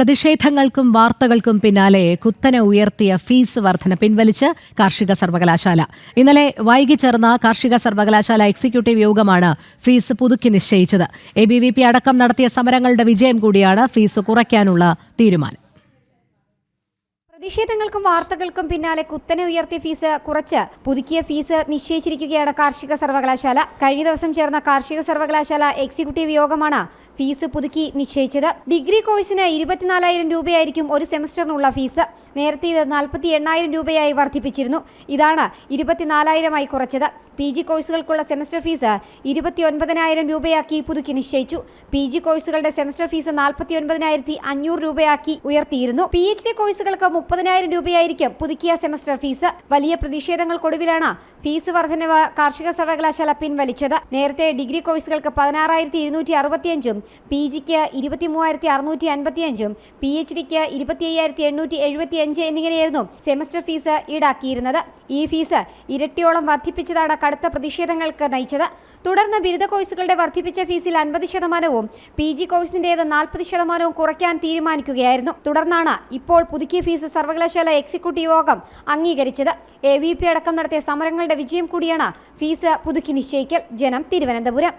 പ്രതിഷേധങ്ങൾക്കും വാർത്തകൾക്കും പിന്നാലെ കുത്തനെ ഉയർത്തിയ ഫീസ് വർധന പിൻവലിച്ച് കാർഷിക സർവകലാശാല. ഇന്നലെ വൈകി ചേർന്ന കാർഷിക സർവകലാശാല എക്സിക്യൂട്ടീവ് യോഗമാണ് ഫീസ് പുതുക്കി നിശ്ചയിച്ചത്. എ അടക്കം നടത്തിയ സമരങ്ങളുടെ വിജയം കൂടിയാണ് ഫീസ് കുറയ്ക്കാനുള്ള തീരുമാനം. പ്രതിഷേധങ്ങൾക്കും വാർത്തകൾക്കും പിന്നാലെ കുത്തനെ ഉയർത്തിയ ഫീസ് കുറച്ച്. പുതുക്കിയ ഫീസ് നിശ്ചയിച്ചിരിക്കുകയാണ് കാർഷിക സർവകലാശാല. കഴിഞ്ഞ ദിവസം ചേർന്ന കാർഷിക സർവകലാശാല എക്സിക്യൂട്ടീവ് യോഗമാണ് ഫീസ് പുതുക്കി നിശ്ചയിച്ചത്. ഡിഗ്രി കോഴ്സിന് ഇരുപത്തിനാലായിരം രൂപയായിരിക്കും ഒരു സെമസ്റ്ററിനുള്ള ഫീസ്. നേരത്തെ ഇത് നാൽപ്പത്തി എണ്ണായിരം രൂപയായി വർദ്ധിപ്പിച്ചിരുന്നു. ഇതാണ് ഇരുപത്തിനാലായിരമായി കുറച്ചത്. പി ജി കോഴ്സുകൾക്കുള്ള സെമസ്റ്റർ ഫീസ് ഇരുപത്തി ഒൻപതിനായിരം രൂപയാക്കി പുതുക്കി നിശ്ചയിച്ചു. പി ജി കോഴ്സുകളുടെ സെമസ്റ്റർ ഫീസ് നാൽപ്പത്തി ഒൻപതിനായിരത്തി അഞ്ഞൂറ് രൂപയാക്കി ഉയർത്തിയിരുന്നു. പി എച്ച് ഡി കോഴ്സുകൾക്ക് മുപ്പതിനായിരം രൂപയായിരിക്കും പുതുക്കിയ സെമസ്റ്റർ ഫീസ്. വലിയ പ്രതിഷേധങ്ങൾക്കൊടുവിലാണ് ഫീസ് വർധനവ് കാർഷിക സർവകലാശാല പിൻവലിച്ചത്. നേരത്തെ ഡിഗ്രി കോഴ്സുകൾക്ക് പതിനാറായിരത്തി ഇരുന്നൂറ്റി അറുപത്തിയഞ്ചും പി ജിക്ക് ഇരുപത്തി മൂവായിരത്തി അറുന്നൂറ്റി അൻപത്തിയഞ്ചും പി എച്ച് ഡിക്ക് ഇരുപത്തി അയ്യായിരത്തി എണ്ണൂറ്റി എഴുപത്തി അഞ്ച് എന്നിങ്ങനെയായിരുന്നു സെമസ്റ്റർ ഫീസ് ഈടാക്കിയിരുന്നത്. ഈ ഫീസ് ഇരട്ടിയോളം വർദ്ധിപ്പിച്ചതാണ് കടുത്ത പ്രതിഷേധങ്ങൾക്ക് നയിച്ചത്. തുടർന്ന് ബിരുദ കോഴ്സുകളുടെ വർദ്ധിപ്പിച്ച ഫീസിൽ അൻപത് ശതമാനവും പി ജി കോഴ്സിന്റേത് നാൽപ്പത് ശതമാനവും കുറയ്ക്കാൻ തീരുമാനിക്കുകയായിരുന്നു. തുടർന്നാണ് ഇപ്പോൾ പുതുക്കിയ ഫീസ് സർവകലാശാല എക്സിക്യൂട്ടീവ് യോഗം അംഗീകരിച്ചത്. എ വി പി അടക്കം നടത്തിയ സമരങ്ങളുടെ വിജയം കൂടിയാണ് ഫീസ് പുതുക്കി നിശ്ചയിക്കൽ. ജനം തിരുവനന്തപുരം.